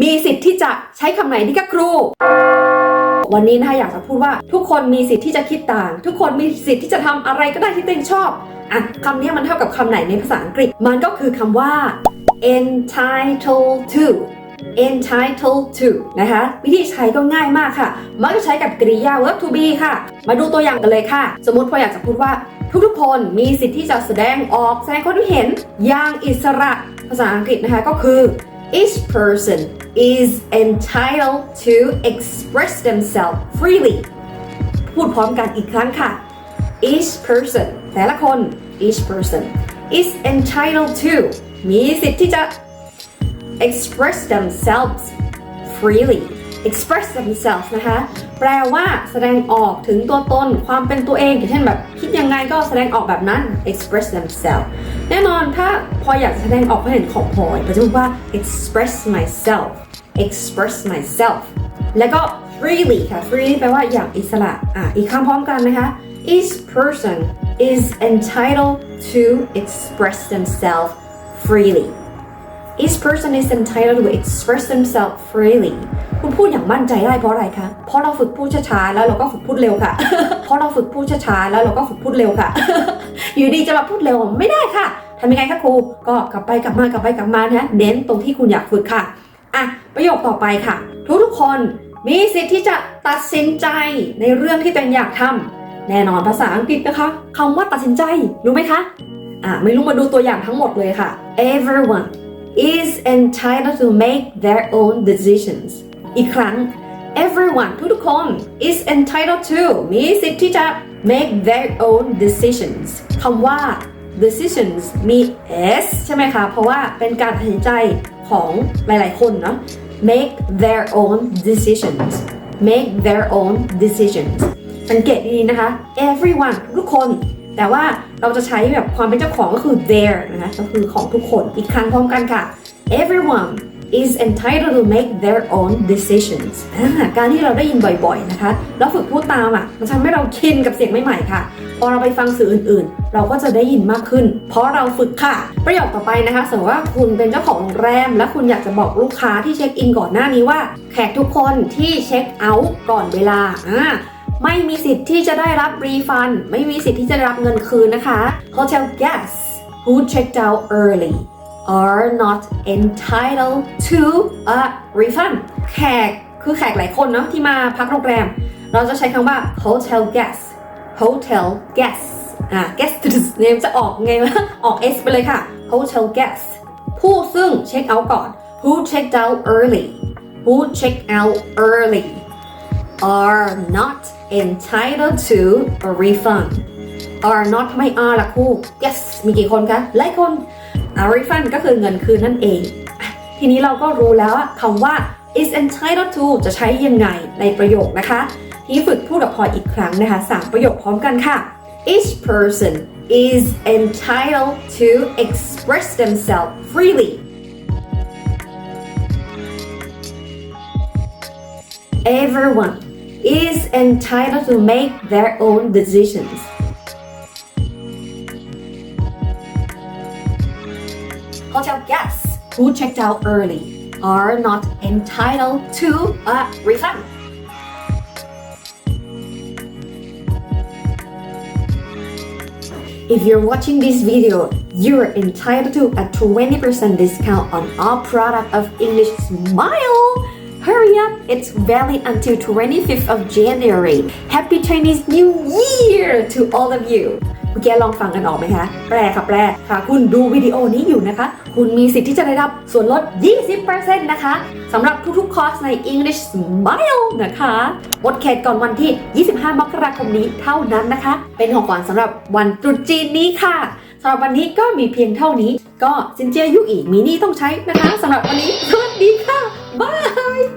มีสิทธิ์ที่จะใช้คำไหนดีคะครู วันนี้นะคะอยากจะพูดว่าทุกคนมีสิทธิ์ที่จะคิดต่าง ทุกคนมีสิทธิ์ที่จะทำอะไรก็ได้ที่ตัวเองชอบอะคำนี้มันเท่ากับคำไหนในภาษาอังกฤษ มันก็คือคำว่า entitled to entitled to นะคะ วิธีใช้ก็ง่ายมากค่ะ มักจะใช้กับกริยา verb to be ค่ะ มาดูตัวอย่างกันเลยค่ะ สมมติพออยากจะพูดว่า ทุกๆคนมีสิทธิ์ที่จะแสดงออกแสดงความคิดเห็นอย่างอิสระภาษาอังกฤษนะคะก็คือ each person is entitled to express themselves freely พูดพร้อมกันอีกครั้งค่ะ each person แต่ละคน each person is entitled to มีสิทธิ์ที่จะ express themselves freely Express themselves นะคะ แปลว่าแสดงออกถึงตัวตน ความเป็นตัวเองอย่างเช่นแบบคิดยังไงก็แสดงออกแบบนั้น express themselves แน่นอนถ้าพออยากแสดงออกความเห็นของพลอยก็จะพูดว่า express myself express myself แล้วก็ freely ค่ะ freely แปลว่าอย่างอิสระ อะ อีกคำพร้อมกันนะคะ each person is entitled to express themselves freely each person is entitled to express themselves freely คุณพูดอย่างมั่นใจได้เพราะอะไรคะ เพราะเราฝึกพูดช้าๆแล้วเราก็ฝึกพูดเร็วค่ะ เพราะเราฝึกพูดช้าๆแล้วเราก็ฝึกพูดเร็วค่ะ อยู่ดีจะมาพูดเร็วไม่ได้ค่ะทำยังไงคะครู ก็กลับไปกลับมากลับไปกลับมานะเน้นตรงที่คุณอยากฝึกค่ะ อะ ประโยคต่อไปค่ะ ทุกๆคนมีสิทธิ์ที่จะตัดสินใจในเรื่องที่ตัวเองอยากทำแน่นอนภาษาอังกฤษนะคะคำว่าตัดสินใจรู้ไหมคะ อะไม่รู้มาดูตัวอย่างทั้งหมดเลยค่ะ everyone is entitled to make their own decisions อีกครั้ง everyone ทุกๆคน is entitled to มีสิทธิ์ที่จะ make their own decisions คำว่า decisions มี s ใช่ไหมคะ เพราะว่าเป็นการตัดสินใจของหลายๆ คนเนาะ make their own decisions make their own decisions สังเกตดีๆนะคะ everyone ทุกคน แต่ว่าเราจะใช้แบบความเป็นเจ้าของก็คือ their นะคะก็คือของทุกคนอีกครั้งพร้อมกันค่ะ everyone is entitled to make their own decisions การที่เราได้ยินบ่อยๆนะคะ แล้วฝึกพูดตามอะมันทำให้เราชินกับเสียงใหม่ๆค่ะ พอเราไปฟังสื่ออื่นๆ เราก็จะได้ยินมากขึ้น เพราะเราฝึกค่ะ ประโยคต่อไปนะคะ สมมติว่าคุณเป็นเจ้าของโรงแรม และคุณอยากจะบอกลูกค้าที่เช็คอินก่อนหน้านี้ว่า แขกทุกคนที่เช็คเอาท์ก่อนเวลาอ่า ไม่มีสิทธิ์ที่จะได้รับรีฟันไม่มีสิทธิ์ที่จะได้รับเงินคืนนะคะ Hotel guests who checked out early are not entitled to a refund แขกคือแขกหลายคนเนาะที่มาพักโรงแรม เราจะใช้คำว่า hotel guests hotel guests อ่า guest เนมจะออกไงวะออก s ไปเลยค่ะ hotel guests ผู้ซึ่งเช็คเอาท์ก่อน who checked out early who checked out early are not entitled to a refund are not ไม่ are ละครู yes มีกี่คนคะหลายคน a refund ก็คือเงินคืนนั่นเอง ทีนี้เราก็รู้แล้วคำว่า is entitled to จะใช้ยังไงในประโยคนะคะ ทีนี้ฝึกพูดกับพลอยอีกครั้งนะคะสามประโยคพร้อมกันค่ะ each person is entitled to express themselves freely everyone is entitled to make their own decisions. Hotel guests who checked out early are not entitled to a refund. If you're watching this video, you're entitled to a 20% discount on all product of English Smile. Hurry up! It's valid until 25th of January. Happy Chinese New Year to all of you. เมื่อกี้ลองฟังกันออกไหมคะ แปลค่ะแปลค่ะคุณดูวิดีโอนี้อยู่นะคะ คุณมีสิทธิ์ที่จะได้รับส่วนลด 20%นะคะสำหรับทุกๆ คอร์สใน English Smile นะคะ หมดเขตก่อนวันที่ 25 มกราคมนี้เท่านั้นนะคะ เป็นของขวัญสำหรับวันตรุษจีนนี้ค่ะสำหรับวันนี้ก็มีเพียงเท่านี้ ก็ซินเจียยุอีมีนี่ต้องใช้นะคะสำหรับวันนี้สวัสดีค่ะ バイ